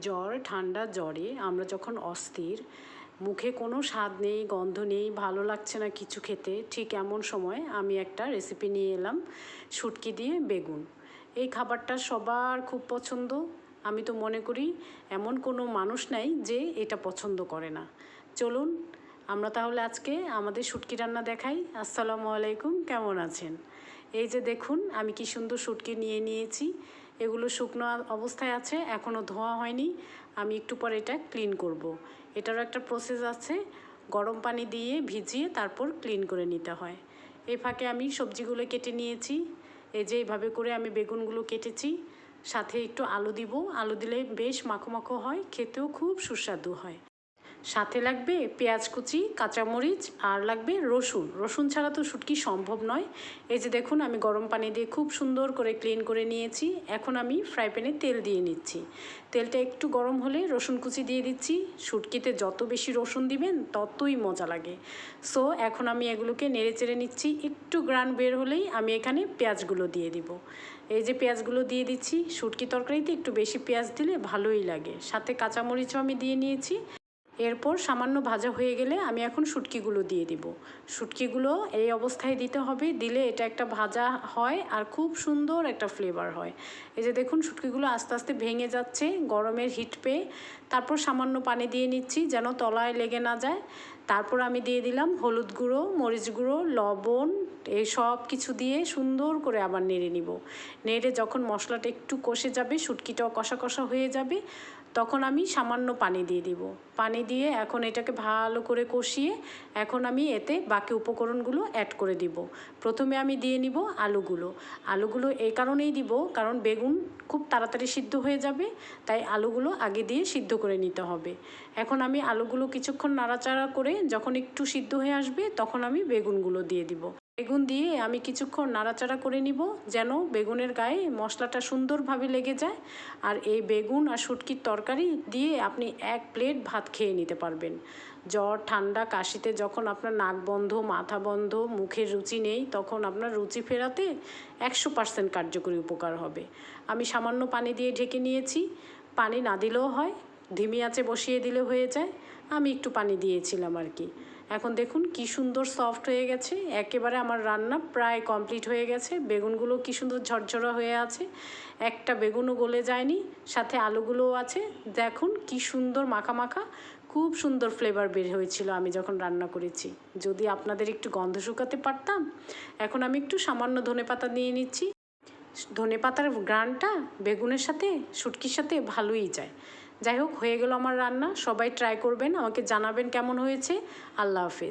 জ্বর, ঠান্ডা জ্বরে আমরা যখন অস্থির, মুখে কোনো স্বাদ নেই, গন্ধ নেই, ভালো লাগছে না কিছু খেতে, ঠিক এমন সময় আমি একটা রেসিপি নিয়ে এলাম, শুটকি দিয়ে বেগুন। এই খাবারটা সবার খুব পছন্দ। আমি তো মনে করি এমন কোনো মানুষ নাই যে এটা পছন্দ করে না। চলুন, আমরা তাহলে আজকে আমাদের শুটকি রান্না দেখাই। আসসালামু আলাইকুম, কেমন আছেন? এই যে দেখুন, আমি কি সুন্দর শুটকি নিয়ে নিয়েছি। এগুলো শুকনো অবস্থায় আছে এখনও ধোয়া হয়নি। আমি একটু পর এটা ক্লিন করব। এটারও একটা প্রসেস আছে, গরম পানি দিয়ে ভিজিয়ে তারপর ক্লিন করে নিতে হয়। এই ফাঁকে আমি সবজিগুলো কেটে নিয়েছি, এই যে এইভাবে করে আমি বেগুনগুলো কেটেছি। সাথে একটু আলু দিব, আলু দিলে বেশ মাখো মাখো হয়, খেতেও খুব সুস্বাদু হয়। সাথে লাগবে পেঁয়াজ কুচি, কাঁচামরিচ, আর লাগবে রসুন। রসুন ছাড়া তো শুটকি সম্ভব নয়। এই যে দেখুন, আমি গরম পানি দিয়ে খুব সুন্দর করে ক্লিন করে নিয়েছি। এখন আমি ফ্রাই প্যানে তেল দিয়ে নিচ্ছি। তেলটা একটু গরম হলে রসুন কুচি দিয়ে দিচ্ছি। শুটকিতে যত বেশি রসুন দিবেন, ততই মজা লাগে। সো এখন আমি এগুলোকে নেড়ে চেড়ে নিচ্ছি। একটু গ্রান বের হলেই আমি এখানে পেঁয়াজগুলো দিয়ে দিব। এই যে পেঁয়াজগুলো দিয়ে দিচ্ছি, শুটকি তরকারিতে একটু বেশি পেঁয়াজ দিলে ভালোই লাগে। সাথে কাঁচামরিচও আমি দিয়ে নিয়েছি। এরপর সামান্য ভাজা হয়ে গেলে আমি এখন শুটকিগুলো দিয়ে দিব। শুটকিগুলো এই অবস্থায় দিতে হবে, দিলে এটা একটা ভাজা হয় আর খুব সুন্দর একটা ফ্লেভার হয়। এই যে দেখুন, শুটকিগুলো আস্তে আস্তে ভেঙে যাচ্ছে, গরমের হিট পেয়ে। তারপর সামান্য পানি দিয়ে নিচ্ছি যেন তলায় লেগে না যায়। তারপর আমি দিয়ে দিলাম হলুদ গুঁড়ো, মরিচ গুঁড়ো, লবণ, এই সব কিছু দিয়ে সুন্দর করে আবার নেড়ে নিব। নেড়ে যখন মশলাটা একটু কষে যাবে, শুটকিটাও কষা কষা হয়ে যাবে, তখন আমি সামান্য পানি দিয়ে দিব। পানি দিয়ে এখন এটাকে ভালো করে কষিয়ে এখন আমি এতে বাকি উপকরণগুলো অ্যাড করে দিব। প্রথমে আমি দিয়ে নিব আলুগুলো। আলুগুলো এই কারণেই দিব কারণ বেগুন খুব তাড়াতাড়ি সিদ্ধ হয়ে যাবে, তাই আলুগুলো আগে দিয়ে সিদ্ধ করে নিতে হবে। এখন আমি আলুগুলো কিছুক্ষণ নাড়াচাড়া করে যখন একটু সিদ্ধ হয়ে আসবে তখন আমি বেগুনগুলো দিয়ে দিব। বেগুন দিয়ে আমি কিছুক্ষণ নাড়াচাড়া করে নিব যেন বেগুনের গায়ে মশলাটা সুন্দরভাবে লেগে যায়। আর এই বেগুন আর শুটকির তরকারি দিয়ে আপনি এক প্লেট ভাত খেয়ে নিতে পারবেন। জ্বর, ঠান্ডা, কাশিতে যখন আপনার নাক বন্ধ, মাথা বন্ধ, মুখের রুচি নেই, তখন আপনার রুচি ফেরাতে একশো পার্সেন্ট কার্যকরী উপকার হবে। আমি সামান্য পানি দিয়ে ঢেকে নিয়েছি। পানি না দিলেও হয়, ধিমি আঁচে বসিয়ে দিলে হয়ে যায়। আমি একটু পানি দিয়েছিলাম আর কি। এখন দেখুন কি সুন্দর সফট হয়ে গেছে। একেবারে আমার রান্না প্রায় কমপ্লিট হয়ে গেছে। বেগুনগুলো কি সুন্দর ঝরঝরা হয়ে আছে। একটা বেগুনও গলে যায়নি, সাথে আলুগুলোও আছে। দেখুন কি সুন্দর মাখা মাখা, খুব সুন্দর ফ্লেভার বের হয়েছিল আমি যখন রান্না করেছি। যদি আপনাদের একটু গন্ধ শুকাতে পারতাম, এখন আমি একটু সামান্য ধনে পাতা নিয়ে নিচ্ছি। ধনে পাতার গ্রানটা বেগুনের সাথে, শুটকির সাথে ভালোই যায়। যাই হোক, হয়ে গেল আমার রান্না। সবাই ট্রাই করবেন, আমাকে জানাবেন কেমন হয়েছে। আল্লাহ হাফেজ।